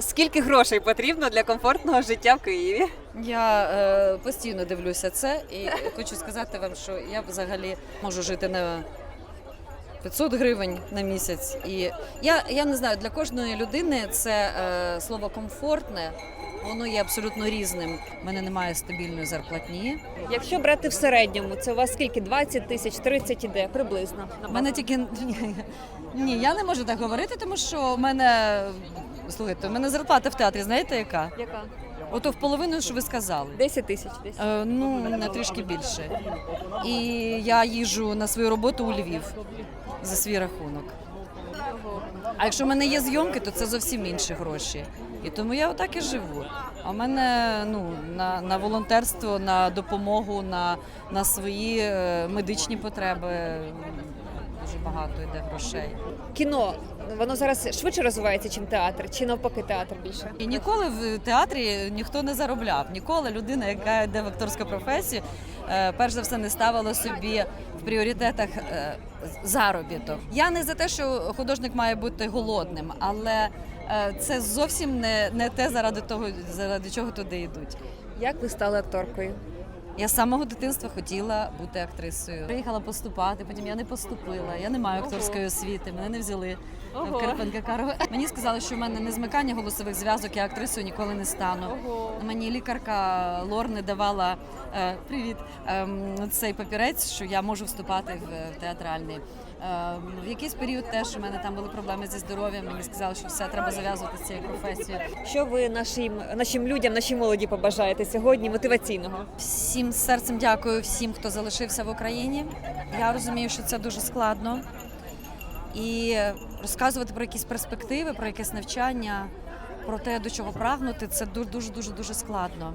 Скільки грошей потрібно для комфортного життя в Києві? Я е, постійно дивлюся це і хочу сказати вам, що я взагалі можу жити на 500 гривень на місяць. І я, я не знаю, для кожної людини це е, слово комфортне, воно є абсолютно різним. У мене немає стабільної зарплатні. Якщо брати в середньому, це у вас скільки? 20 тисяч, 30 іде приблизно. У мене тільки ні, я не можу так говорити, тому що в мене слухайте, у мене зарплата в театрі, знаєте яка? яка? Ото в половину, що ви сказали. 10 тисяч. Е, Ну, на трішки більше. І я їжджу на свою роботу у Львів за свій рахунок. А якщо в мене є зйомки, то це зовсім інші гроші. І тому я отак і живу. А в мене ну, на, на волонтерство, на допомогу, на, на свої е, медичні потреби дуже багато йде грошей. Кіно воно зараз швидше розвивається, ніж театр, чи навпаки театр більше? І ніколи в театрі ніхто не заробляв. Ніколи людина, яка йде в акторську професію, е, перш за все не ставила собі в пріоритетах е, заробіток. Я не за те, що художник має бути голодним, але е, це зовсім не, не те, заради того, заради чого туди йдуть. Як ви стали акторкою? Я з самого дитинства хотіла бути актрисою. Приїхала поступати, потім я не поступила. Я не маю акторської освіти, мене не взяли в Карпенка Карго. Мені сказали, що в мене не змикання голосових зв'язок, я актрисою ніколи не стану. Мені лікарка Лор не давала е, привіт ем, цей папірець, що я можу вступати в, в театральний. Ем, в якийсь період теж у мене там були проблеми зі здоров'ям. Мені сказали, що все треба зав'язувати з цією професією. Що ви нашим, нашим людям, нашій молоді побажаєте сьогодні мотиваційного? Всім серцем дякую всім, хто залишився в Україні. Я розумію, що це дуже складно. І розказувати про якісь перспективи, про якесь навчання, про те, до чого прагнути, це дуже дуже дуже складно.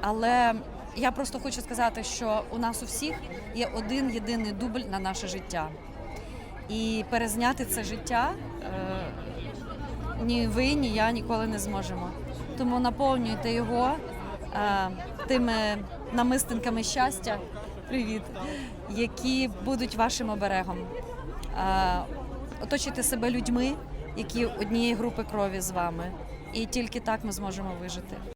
Але я просто хочу сказати, що у нас у всіх є один єдиний дубль на наше життя. І перезняти це життя е, ні ви, ні я ніколи не зможемо. Тому наповнюйте його е, тими намистинками щастя, привіт, які будуть вашим оберегом. оточити оточуйте себе людьми, які однієї групи крові з вами. І тільки так ми зможемо вижити.